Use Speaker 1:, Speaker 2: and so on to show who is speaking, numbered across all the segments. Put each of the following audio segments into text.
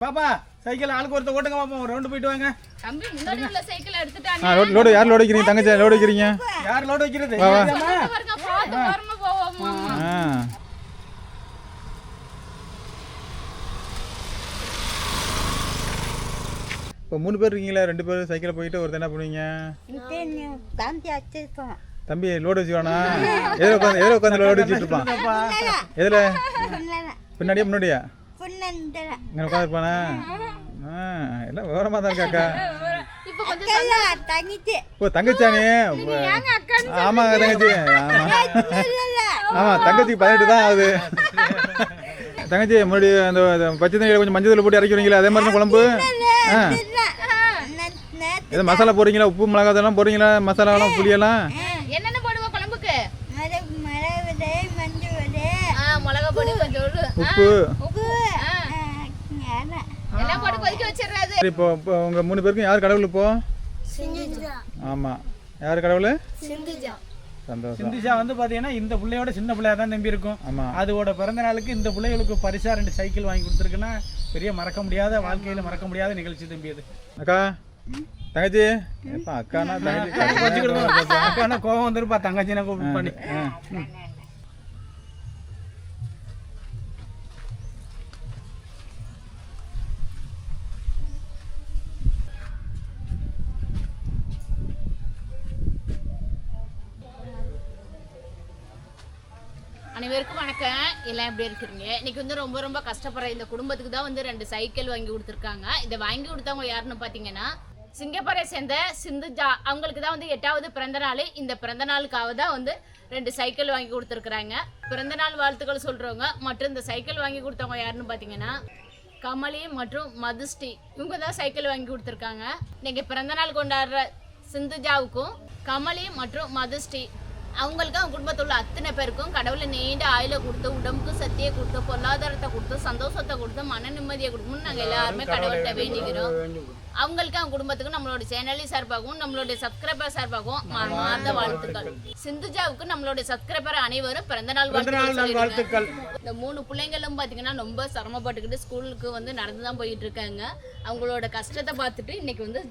Speaker 1: பாப்பா சைக்கிள் ஆளுக்கு ஒருத்தர் ஓட்டுங்க பாப்பா ஒரு ரவுண்டு போயிட்டு வாங்க.
Speaker 2: தம்பி முன்னாடி உள்ள சைக்கிள் எடுத்துட்டாங்க
Speaker 3: லோடு யார் லோடு வைக்கிறீங்க? தங்கச்சி லோடு வைக்கிறீங்க?
Speaker 1: யார் லோடு வைக்கிறது?
Speaker 3: இப்போ மூணு பேர் இருக்கீங்களா ரெண்டு பேர் சைக்கிளில் போயிட்டு ஒருத்தர் என்ன பண்ணுவீங்க? தம்பி லோடு வச்சுக்கோண்ணா எதில் உட்காந்து எதில் உட்காந்து லோடு வச்சுட்டு இருப்பான். எதில் பின்னாடியா முன்னாடியா? இங்கே உட்காந்துருப்பானே ஆ எல்லாம் விவரமாக தான் இருக்காக்கா.
Speaker 2: இப்போ கொஞ்சம்
Speaker 4: தங்கிச்சு.
Speaker 3: ஓ தங்கச்சானே ஆமாங்க தங்கச்சி. ஆமாம் ஆமாம் தங்கச்சிக்கு பதினெட்டு தான் ஆகுது. தங்கச்சி முன்னாடி அந்த அந்த பச்சை தண்ணியில் கொஞ்சம் மஞ்சள் போட்டு இறக்கி விடுவீங்களா அதே மாதிரி தான் குழம்பு? ஆ. எது மசாலா போடுறீங்களா? உப்பு மிளகாய் இதெல்லாம் போடுறீங்களா? மசாலாலாம் புளியெல்லாம்
Speaker 2: என்னென்ன போடுவோம் குழம்புக்கு?
Speaker 4: மழை மழை விதை மஞ்சள் விதை
Speaker 2: ஆ மிளகா பொடி கொஞ்சம் ஒரு- ஆ,
Speaker 3: உப்பு
Speaker 2: உப்பு ஆ, எல்லாம் போட்டு கொதிக்க வச்சிடுறாது
Speaker 3: சரி இப்போ இப்போ உங்கள் மூணு பேருக்கும் யார் கடவுள் இப்போ? ஆமாம் யார் கடவுள்? சந்தோஷம்.
Speaker 1: சிந்திஷா வந்து பாத்தீங்கன்னா இந்த பிள்ளையோட சின்ன பிள்ளையா தான் நம்பி இருக்கும்.
Speaker 3: ஆமாம்
Speaker 1: அதோட பிறந்த நாளுக்கு இந்த பிள்ளைகளுக்கு பரிசா ரெண்டு சைக்கிள் வாங்கி கொடுத்துருக்குன்னா பெரிய மறக்க முடியாத வாழ்க்கையில மறக்க முடியாத நிகழ்ச்சி தம்பி அது.
Speaker 3: அக்கா தங்கச்சி. அக்கானா தங்கச்சி
Speaker 1: அக்கானா கோவம் வந்துருப்பா தங்கச்சினா கூப்பிட்டு பண்ணி.
Speaker 2: அனைவருக்கும் வணக்கம். எல்லாம் எப்படி இருக்கிறீங்க? இன்னைக்கு வந்து ரொம்ப ரொம்ப கஷ்டப்படுற இந்த குடும்பத்துக்கு தான் வந்து ரெண்டு சைக்கிள் வாங்கி கொடுத்துருக்காங்க. இதை வாங்கி கொடுத்தவங்க யாருன்னு பார்த்தீங்கன்னா சிங்கப்பூரை சேர்ந்த சிந்துஜா. அவங்களுக்கு தான் வந்து எட்டாவது பிறந்த நாள். இந்த பிறந்த நாளுக்காக தான் வந்து ரெண்டு சைக்கிள் வாங்கி கொடுத்துருக்குறாங்க. பிறந்த நாள் வாழ்த்துக்கள் சொல்கிறவங்க மற்றும் இந்த சைக்கிள் வாங்கி கொடுத்தவங்க யாருன்னு பார்த்தீங்கன்னா கமலி மற்றும் மதுஸ்டி இவங்க தான் சைக்கிள் வாங்கி கொடுத்துருக்காங்க. இன்னைக்கு பிறந்தநாள் கொண்டாடுற சிந்துஜாவுக்கும் கமலி மற்றும் மதுஸ்டி அவங்களுக்கு அவங்க குடும்பத்தில் உள்ள அத்தனை பேருக்கும் கடவுளை நீண்ட ஆயுள கொடுத்து உடம்புக்கு சக்தியை கொடுத்து பொருளாதாரத்தை கொடுத்து சந்தோஷத்தை கொடுத்து மன நிம்மதியை கொடுக்கணும்னு நாங்கள் எல்லாருமே கடவுள்கிட்ட வேண்டிக்கிறோம். அவங்களுக்கு அவங்க குடும்பத்துக்கும் நம்மளோட சேனலி சார்பாகவும் நம்மளுடைய சப்ஸ்கிரைபர் சார்பாகவும் மனமார்ந்த வாழ்த்துக்கள். சிந்துஜாவுக்கு நம்மளுடைய சப்ஸ்கிரைபர் அனைவரும் பிறந்த நாள் வாழ்த்துக்கள் இந்த மூணு பிள்ளைங்களும் பார்த்தீங்கன்னா ரொம்ப சிரமப்பட்டுக்கிட்டு ஸ்கூலுக்கு வந்து நடந்து தான் போயிட்டு இருக்காங்க. அவங்களோட கஷ்டத்தை பார்த்துட்டு இன்னைக்கு வந்து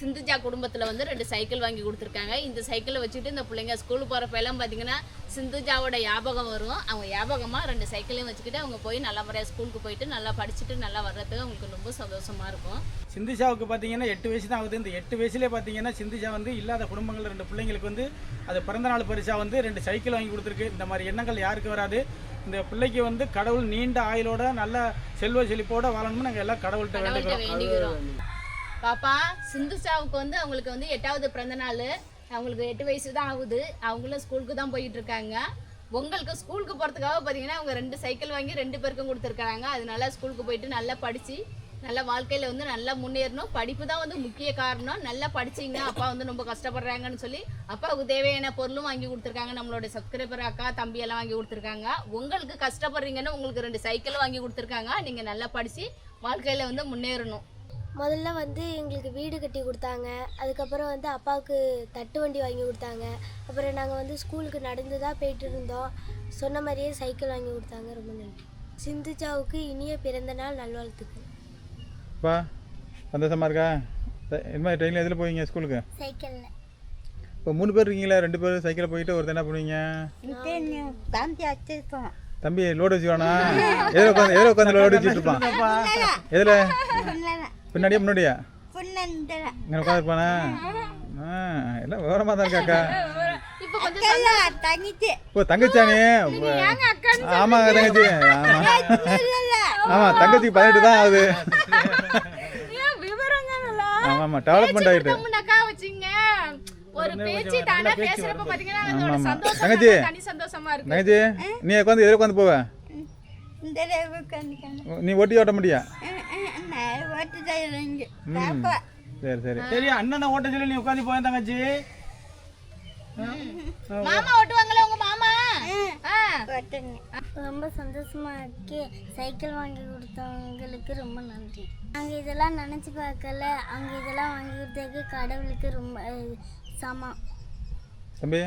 Speaker 2: சிந்துஜா குடும்பத்தில் வந்து ரெண்டு சைக்கிள் வாங்கி கொடுத்துருக்காங்க. இந்த சைக்கிளை வச்சுட்டு இந்த பிள்ளைங்க ஸ்கூல் போகிறப்ப எல்லாம் பார்த்தீங்கன்னா சிந்துஜாவோட ஞாபகம் வரும். அவங்க ஞாபகமாக ரெண்டு சைக்கிளையும் வச்சுக்கிட்டு அவங்க போய் நல்ல முறையாக ஸ்கூலுக்கு போயிட்டு நல்லா படிச்சுட்டு நல்லா வர்றதுக்கு அவங்களுக்கு ரொம்ப சந்தோஷமா இருக்கும்.
Speaker 1: சிந்திஷாவுக்கு பார்த்தீங்கன்னா எட்டு வயசு தான் ஆகுது. இந்த எட்டு வயசுலேயே பார்த்தீங்கன்னா சிந்திஷா வந்து இல்லாத குடும்பங்கள் ரெண்டு பிள்ளைங்களுக்கு வந்து அது பிறந்த நாள் பரிசா வந்து ரெண்டு சைக்கிள் வாங்கி கொடுத்துருக்கு. இந்த மாதிரி எண்ணங்கள் யாருக்கு வராது. இந்த பிள்ளைக்கு வந்து கடவுள் நீண்ட ஆயுளோட நல்ல செல்வ செழிப்போட வாழணும்னு நாங்கள் எல்லாம் கடவுள்கிட்ட வேண்டிக்கிறோம்.
Speaker 2: பாப்பா சிந்துஷாவுக்கு வந்து அவங்களுக்கு வந்து எட்டாவது பிறந்த நாள். அவங்களுக்கு எட்டு வயசு தான் ஆகுது. அவங்களும் ஸ்கூலுக்கு தான் போயிட்டு இருக்காங்க. உங்களுக்கு ஸ்கூலுக்கு போகிறதுக்காக பார்த்தீங்கன்னா அவங்க ரெண்டு சைக்கிள் வாங்கி ரெண்டு பேருக்கும் கொடுத்துருக்காங்க அதனால ஸ்கூலுக்கு போயிட்டு நல்லா படித்து நல்லா வாழ்க்கையில் வந்து நல்லா முன்னேறணும். படிப்பு தான் வந்து முக்கிய காரணம். நல்லா படிச்சிங்க அப்பா வந்து ரொம்ப கஷ்டப்படுறாங்கன்னு சொல்லி அப்பாவுக்கு தேவையான பொருளும் வாங்கி கொடுத்துருக்காங்க. நம்மளோட சப்ஸ்கிரைபர் அக்கா தம்பி எல்லாம் வாங்கி கொடுத்துருக்காங்க. உங்களுக்கு கஷ்டப்படுறீங்கன்னு உங்களுக்கு ரெண்டு சைக்கிள் வாங்கி கொடுத்துருக்காங்க. நீங்கள் நல்லா படித்து வாழ்க்கையில் வந்து முன்னேறணும்.
Speaker 5: முதல்ல வந்து எங்களுக்கு வீடு கட்டி கொடுத்தாங்க. அதுக்கப்புறம் வந்து அப்பாவுக்கு தட்டு வண்டி வாங்கி கொடுத்தாங்க. அப்புறம் நாங்கள் வந்து ஸ்கூலுக்கு நடந்து தான் போயிட்டு இருந்தோம். சொன்ன மாதிரியே சைக்கிள் வாங்கி கொடுத்தாங்க. ரொம்ப நன்றி. சிந்துஜாவுக்கு இனிய பிறந்த நாள் நல்வாழ்த்துக்கள்.
Speaker 3: அப்பா சந்தோஷமா இருக்கா? மாதிரி ட்ரெயினில் எதில் போவீங்க ஸ்கூலுக்கு?
Speaker 5: சைக்கிளில்.
Speaker 3: இப்போ மூணு பேர் இருக்கீங்களா? ரெண்டு பேர் சைக்கிளில் போயிட்டு ஒருத்தர் என்ன பண்ணுவீங்க?
Speaker 4: வச்சிருக்கோம்.
Speaker 3: தம்பி லோடு வச்சுக்கோண்ணா எதில் உட்காந்து எதில் உட்காந்து லோடு வச்சுட்டு இருப்பான்? எதில்? பின்னாடியா முன்னாடியா? இங்கே உட்காந்துருப்பானே ஆ எல்லாம் விவரமாக தான் இருக்காக்கா ஓ தங்கச்சானே ஆமாங்க தங்கச்சி. ஆமாம் ஆமாம் தங்கச்சிக்கு பதினெட்டு தான் ஆகுது. ஆமாம் ஆமாம் டெவலப்மெண்ட் ஆகிட்டு தங்கச்சி. தங்கச்சி நீ உட்காந்து எதில் உட்காந்து போவ நீ ஒட்டி ஓட்ட முடியா சரி சரி.
Speaker 1: சரி அண்ணனை ஓட்ட சொல்லி நீ உட்காந்து போயேன் தங்கச்சி.
Speaker 2: மாமா ஓட்டுவாங்களே உங்க மாமா?
Speaker 5: ரொம்ப சந்தோஷமா இருக்கு. சைக்கிள் வாங்கி கொடுத்தவங்களுக்கு ரொம்ப நன்றி. நாங்கள் இதெல்லாம் நினச்சி பார்க்கல. அவங்க இதெல்லாம் வாங்கி கொடுத்ததுக்கு கடவுளுக்கு ரொம்ப சமம்.
Speaker 3: தம்பி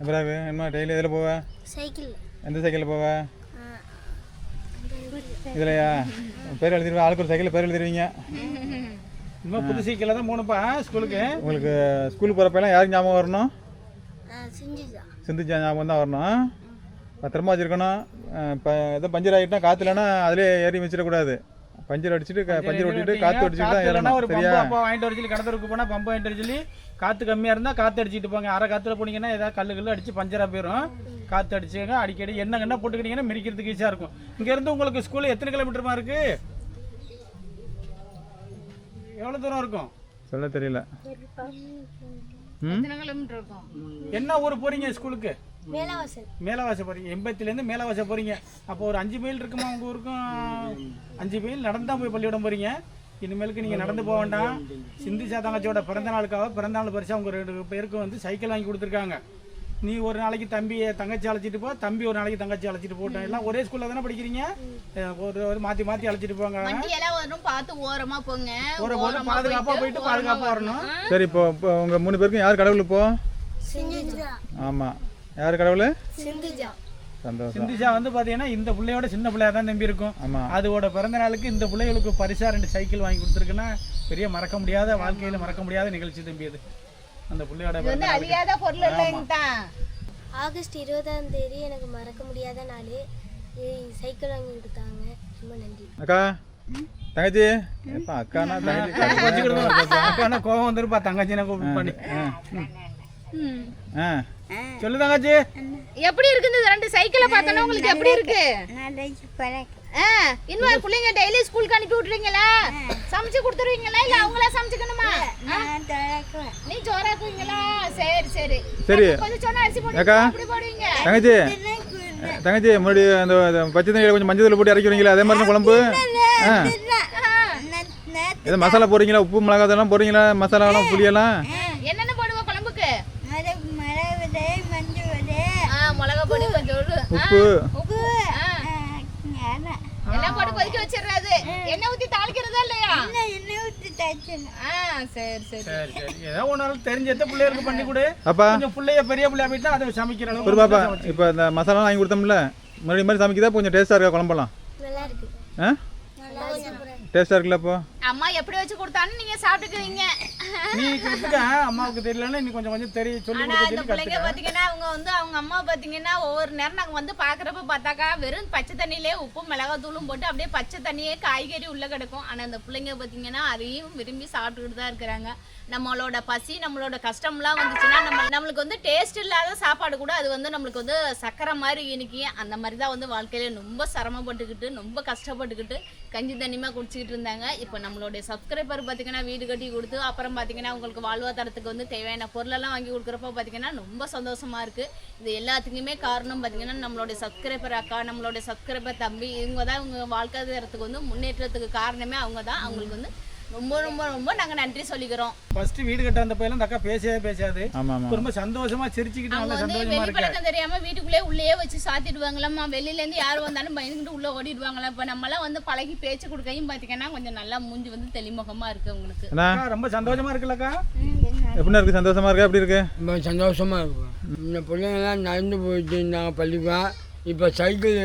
Speaker 3: அப்புறம் என்ன டெய்லி எதில் போவ?
Speaker 5: சைக்கிள்.
Speaker 3: எந்த சைக்கிளில் போவ? இதுலையா? பேர் எழுதிருவீங்க ஆளுக்கு ஒரு சைக்கிள் பேர் எழுதிருவீங்க.
Speaker 1: இன்னும் புது சைக்கிளில் தான் போகணுப்பா ஸ்கூலுக்கு.
Speaker 3: உங்களுக்கு ஸ்கூலுக்கு போகிறப்பெல்லாம் யாருக்கு ஞாபகம் வரணும்? சிந்துச்சா ஞாபகம் தான் வரணும். பத்திரமா வச்சுருக்கணும். இப்போ எதோ பஞ்சர் ஆகிட்டுனா காற்றுலனா அதிலே ஏறி வச்சிடக்கூடாது பஞ்சர் அடிச்சுட்டு பஞ்சர் ஓட்டிட்டு காற்று அடிச்சுட்டு தான் ஏறணும்.
Speaker 1: பம்பு
Speaker 3: சரியா
Speaker 1: வாங்கிட்டு வர சொல்லி கடத்தருக்கு போனால் பம்பு வாங்கிட்டு வர சொல்லி காற்று கம்மியாக இருந்தால் காற்று அடிச்சிட்டு போங்க. அரை காற்றுல போனீங்கன்னா ஏதாவது கல்லு கல்லு அடிச்சு பஞ்சராக போயிடும் காற்று அடிச்சுங்க அடிக்கடி என்ன என்ன போட்டுக்கிட்டீங்கன்னா மிதிக்கிறதுக்கு ஈஸியாக இருக்கும். இங்கேருந்து உங்களுக்கு ஸ்கூல் எத்தனை கிலோமீட்டருமா இருக்கு? எவ்வளோ தூரம் இருக்கும்?
Speaker 3: சொல்ல தெரியல.
Speaker 1: என்ன ஊர் போறீங்க ஸ்கூலுக்கு
Speaker 5: மேலவாசல்.
Speaker 1: மேலவாச போறீங்க. எண்பத்திலேருந்து மேலவாச போறீங்க. அப்போ ஒரு அஞ்சு மைல் இருக்குமா உங்க ஊருக்கும்? அஞ்சு மைல் நடந்து தான் போய் பள்ளிக்கூடம் போறீங்க. இனிமேலுக்கு நீங்க நடந்து போக வேண்டாம். சிந்திச்சா தங்கச்சியோட பிறந்த நாளுக்காக பிறந்த நாள் பரிசா உங்க ரெண்டு பேருக்கும் வந்து சைக்கிள் வாங்கி கொடுத்துருக்காங்க. நீ ஒரு நாளைக்கு தம்பியை தங்கச்சி அழைச்சிட்டு போ தம்பி ஒரு நாளைக்கு தங்கச்சி அழைச்சிட்டு போட்டோம் எல்லாம் ஒரே ஸ்கூல்ல தானே படிக்கிறீங்க? ஒரு ஒரு மாத்தி மாத்தி அழைச்சிட்டு போங்க.
Speaker 2: வண்டி எல்லாம் வரும் பார்த்து ஓரமா போங்க.
Speaker 1: ஒரு போது பாதுகாப்பா போயிட்டு பாதுகாப்பா வரணும்.
Speaker 3: சரி இப்போ இப்போ உங்கள் மூணு பேருக்கும் யார் கடவுள் இப்போ? ஆமாம் யார் கடவுள்?
Speaker 1: சிந்திச்சா வந்து பாத்தீங்கன்னா இந்த பிள்ளையோட சின்ன பிள்ளையா தான் நம்பி இருக்கும்
Speaker 3: ஆமாம்
Speaker 1: அதோட பிறந்த நாளுக்கு இந்த பிள்ளைகளுக்கு பரிசா ரெண்டு சைக்கிள் வாங்கி கொடுத்துருக்குன்னா பெரிய மறக்க முடியாத வாழ்க்கையில மறக்க முடியாத நிகழ்ச்சி தம்பி அது. அந்த பிள்ளையோட.
Speaker 2: அழியாத பொருள்
Speaker 5: ஆகஸ்ட் இருபதாம் தேதி எனக்கு மறக்க முடியாத நாள் சைக்கிள் வாங்கி கொடுத்தாங்க. ரொம்ப நன்றி.
Speaker 3: அக்கா தங்கச்சி? அக்கானா தங்கச்சி.
Speaker 1: அக்கானா கோவம் வந்துருப்பா தங்கச்சினை கூப்பிட்டு பண்ணி.
Speaker 3: ஆ.
Speaker 1: சொல்லு தங்கச்சி
Speaker 2: எப்படி இருக்கு இந்த ரெண்டு சைக்கிளை பார்த்தோன்னா உங்களுக்கு எப்படி இருக்கு? இன்னும் பிள்ளைங்க டெய்லி ஸ்கூலுக்கு அனுப்பி விட்டுருவீங்களா? சமைச்சு கொடுத்துருவீங்களா? இல்ல அவங்களா சமைச்சுக்கணுமா? நீ சோறாக்குவீங்களா சரி சரி.
Speaker 3: சரி.
Speaker 2: கொஞ்சம் சொன்ன அரிசி போடுவீங்க
Speaker 3: அக்கா.
Speaker 2: அப்படி போடுவீங்க.
Speaker 3: தங்கச்சி. தங்கச்சி முன்னாடி அந்த பச்சை தண்ணியில் கொஞ்சம் மஞ்சள் போட்டு இறக்கி விடுவீங்களா? அதே மாதிரி குழம்பு. எது மசாலா போடுறீங்களா? உப்பு மிளகாய் இதெல்லாம் போடுறீங்களா? மசாலாலாம் புளியெல்லாம்
Speaker 2: என்னென்ன போடுவோம் குழம்புக்கு
Speaker 4: மழை மழை விதை மஞ்சள் விதை
Speaker 2: ஆ மிளகா பொடி கொஞ்சம்
Speaker 3: உப்பு.
Speaker 2: உப்பு. எல்லாம் போட்டு கொதிக்க வச்சிடுறாது எண்ணெய் ஊத்தி தாளிக்கிறதா இல்லையா?
Speaker 4: எண்ணெய் ஊற்றி தச்சுன்னு
Speaker 2: ஆ சரி சரி.
Speaker 1: சரி சரி. ஏதோ ஒன்றாலும் தெரிஞ்ச பிள்ளைகளுக்கு பண்ணி கொடு.
Speaker 3: அப்பா.
Speaker 1: கொஞ்சம் பிள்ளைய பெரிய பிள்ளையா போயிட்டா அதை சமைக்கிற
Speaker 3: ஒரு
Speaker 1: அளவுக்கு
Speaker 3: பாப்பா இப்போ இந்த மசாலாலாம் வாங்கி கொடுத்தோம்ல மறுபடியும் மாதிரி சமைக்குதா? கொஞ்சம் டேஸ்ட்டாக இருக்கா? குழம்பெல்லாம்
Speaker 5: நல்லா இருக்கு
Speaker 3: ஆ டேஸ்ட்டாக இருக்குல்ல அப்போ?
Speaker 2: அம்மா எப்படி வச்சு கொடுத்தான்னு நீங்க சாப்பிட்டுக்குவீங்க.
Speaker 1: நீ கத்துக்க அம்மாவுக்கு தெரியலன்னா நீ கொஞ்சம் கொஞ்சம் தெரிய சொல்லி சொல்லி
Speaker 2: பிள்ளைங்க பாத்தீங்கன்னா அவங்க வந்து அவங்க அம்மா பாத்தீங்கன்னா ஒவ்வொரு நேரம் நாங்க வந்து பாக்குறப்ப பார்த்தாக்கா வெறும் பச்சை தண்ணியிலே உப்பும் மிளகாத்தூளும் போட்டு அப்படியே பச்சை தண்ணியே காய்கறி உள்ள கிடக்கும். ஆனா இந்த பிள்ளைங்க பாத்தீங்கன்னா அதையும் விரும்பி சாப்பிட்டுக்கிட்டு தான் இருக்கிறாங்க. நம்மளோட பசி நம்மளோட கஷ்டம்லாம் வந்துச்சுன்னா நம்ம நம்மளுக்கு வந்து டேஸ்ட் இல்லாத சாப்பாடு கூட அது வந்து நம்மளுக்கு வந்து சக்கரை மாதிரி இனிக்கி அந்த மாதிரி தான் வந்து வாழ்க்கையில ரொம்ப சிரமப்பட்டுக்கிட்டு ரொம்ப கஷ்டப்பட்டுக்கிட்டு கஞ்சி தண்ணிமா குடிச்சிக்கிட்டு இருந்தாங்க. இப்போ நம்மளுடைய சப்ஸ்கிரைபர் பார்த்தீங்கன்னா வீடு கட்டி கொடுத்து அப்புறம் பார்த்தீங்கன்னா உங்களுக்கு வாழ்வாதாரத்துக்கு வந்து தேவையான பொருளெல்லாம் வாங்கி கொடுக்குறப்ப பார்த்தீங்கன்னா ரொம்ப சந்தோஷமா இருக்கு. இது எல்லாத்துக்குமே காரணம் பார்த்தீங்கன்னா நம்மளுடைய சப்ஸ்கிரைபர் அக்கா நம்மளுடைய சப்ஸ்கிரைபர் தம்பி இவங்க தான் இவங்க வாழ்க்கையாதாரத்துக்கு வந்து முன்னேற்றத்துக்கு காரணமே அவங்க தான் அவங்களுக்கு வந்து ரொம்ப ரொம்ப ரொம்ப நாங்கள் நன்றி சொல்லிக்கிறோம்.
Speaker 1: ஃபர்ஸ்ட் வீடு கட்ட வந்த பையன் அந்த அக்கா பேசவே பேசாது. ரொம்ப சந்தோஷமா சிரிச்சுக்கிட்டு
Speaker 2: அவங்க
Speaker 1: நல்லா சந்தோஷமா இருக்க.
Speaker 2: தெரியாம வீட்டுக்குள்ளே உள்ளேயே வச்சு சாத்திடுவாங்களாம்மா. வெளியில இருந்து யார் வந்தாலும் பயந்துக்கிட்டு உள்ள ஓடிடுவாங்களா? இப்ப நம்ம எல்லாம் வந்து பழகி பேச்சு கொடுக்கையும் பாத்தீங்கன்னா கொஞ்சம் நல்லா மூஞ்சி வந்து தெளிமுகமா இருக்கு உங்களுக்கு.
Speaker 1: ரொம்ப சந்தோஷமா இருக்குல்லக்கா
Speaker 3: எப்படின்னா இருக்குது சந்தோஷமா இருக்கா? எப்படி இருக்கு?
Speaker 6: ரொம்ப சந்தோஷமாக இருக்கும் இந்த பிள்ளைங்கள்லாம் நடந்து போயிட்டு இருந்தாங்க பள்ளிக்கும் இப்போ சைக்கிள்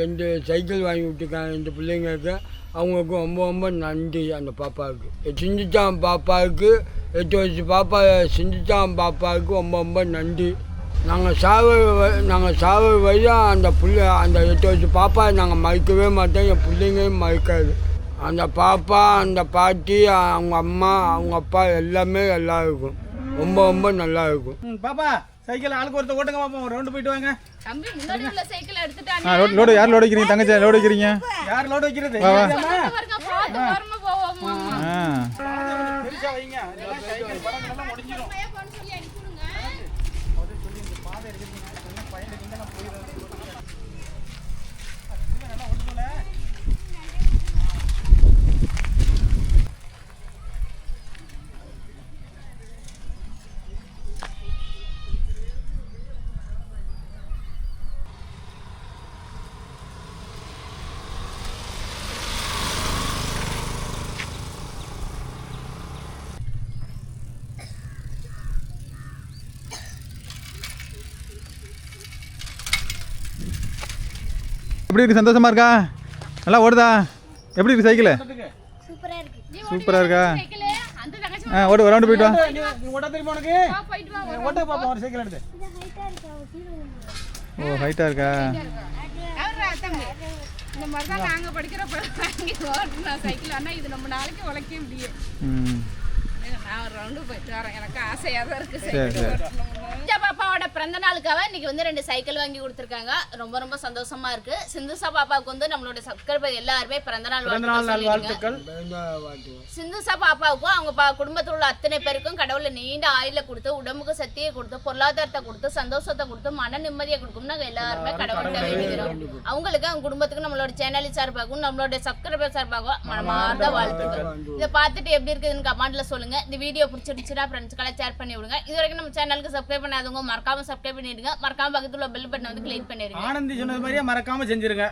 Speaker 6: ரெண்டு சைக்கிள் வாங்கி விட்டுருக்காங்க இந்த பிள்ளைங்களுக்கு. அவங்களுக்கு ரொம்ப ரொம்ப நன்றி அந்த பாப்பாவுக்கு. சிந்திச்சான் பாப்பாவுக்கு எட்டு வயசு பாப்பா சிந்திச்சான் பாப்பாவுக்கு ரொம்ப ரொம்ப நன்றி. நாங்கள் சாவ நாங்கள் சாவ வழியாக அந்த புள்ள அந்த எட்டு வயசு பாப்பா நாங்கள் மறக்கவே மாட்டோம் என் பிள்ளைங்களையும் மறக்காது. அந்த பாப்பா அந்த பாட்டி அவங்க அம்மா அவங்க அப்பா எல்லாமே நல்லா இருக்கும். ரொம்ப ரொம்ப நல்லா இருக்கும்.
Speaker 1: பாப்பா சைக்கிள் ஆளுக்கு ஒருத்தர் ஓட்டுங்க பாப்பா ஒரு ரவுண்டு போயிட்டு வாங்க.
Speaker 2: தம்பி முன்னாடி உள்ள சைக்கிள் எடுத்துட்டாங்க
Speaker 3: லோடு யார் லோடு வைக்கிறீங்க? தங்கச்சி லோடு வைக்கிறீங்க?
Speaker 1: யார் லோடு வைக்கிறது?
Speaker 2: பாருங்க பார்த்து வரமா போவோமா
Speaker 3: ஆ
Speaker 1: பெருசா வைங்க இதெல்லாம் சைக்கிள் படங்கள் எல்லாம் முடிஞ்சிடும்
Speaker 2: சொல்லி அனுப்பிவிடுங்க
Speaker 3: எப்படி இருக்கு? சந்தோஷமா இருக்கா? நல்லா ஓடுதா? எப்படி இருக்கு சைக்கிள்?
Speaker 5: சூப்பராக
Speaker 3: இருக்கா?
Speaker 2: சைக்கிள் அந்த தங்கச்சி
Speaker 3: ஆ ஓடு ஒரு ரவுண்டு போயிட்டு வா.
Speaker 1: நீ நீ ஓட்ட தெரியுமா உனக்கு?
Speaker 2: வா, போயிட்டு வா
Speaker 1: ஓட்ட பாப்போம் ஒரு சைக்கிள் எடுத்து.
Speaker 5: இது ஹைட்டாக இருக்கு அவன் கீழே விழுந்துருவான்.
Speaker 3: ஓ ஹைட்டாக இருக்கா.
Speaker 2: இந்த மாதிரி தான் நாங்க படிக்கிறப்ப சைக்கிள். ஆனா இது நம்ம நாளைக்கு உழைக்க முடியும்.
Speaker 3: ம்.
Speaker 2: நான் ஒரு ரவுண்டு போயிட்டு வரேன் எனக்கு ஆசையா தான் இருக்கு
Speaker 3: சரி சரி
Speaker 2: சிந்தா பாப்பாவோட பிறந்த நாளுக்காக இன்னைக்கு வந்து ரெண்டு சைக்கிள் வாங்கி கொடுத்துருக்காங்க. ரொம்ப ரொம்ப சந்தோஷமா இருக்கு. சிந்துசா பாப்பாவுக்கு வந்து நம்மளோட சப்ஸ்கிரைபர் எல்லாருமே பிறந்த நாள் வாழ்த்துக்கள் சிந்துசா பாப்பாவுக்கும் அவங்க குடும்பத்தில் உள்ள அத்தனை பேருக்கும் கடவுளை நீண்ட ஆயுள கொடுத்து உடம்புக்கு சக்தியை கொடுத்து பொருளாதாரத்தை கொடுத்து சந்தோஷத்தை கொடுத்து மன நிம்மதியை கொடுக்கும் நாங்கள் எல்லாருமே கடவுள்கிட்ட வேண்டிக்கிறோம். அவங்களுக்கு அவங்க குடும்பத்துக்கு நம்மளோட சேனல் சார்பாகவும் நம்மளோட சப்ஸ்கிரைபர் சார்பாகவும் மனமார்ந்த வாழ்த்துக்கள். இதை பார்த்துட்டு எப்படி இருக்குதுன்னு கமெண்ட்ல சொல்லுங்க. இந்த வீடியோ பிடிச்சிருந்துச்சுன்னா ஃப்ரெண்ட்ஸ்க்கெல்லாம் ஷேர் பண்ணி விடுங்க. இது வரைக்கும் நம்ம சேனலுக்கு சப்ஸ்கிரைப் பண்ணாதவங்க மறக்காம சப்ஸ்கிரைப் பண்ணிடுங்க. மறக்காம பக்கத்துல பெல் பட்டன் வந்து கிளிக் பண்ணிடுங்க.
Speaker 1: ஆனந்தி சொன்னது மாதிரியே மறக்காம செஞ்சிருங்க.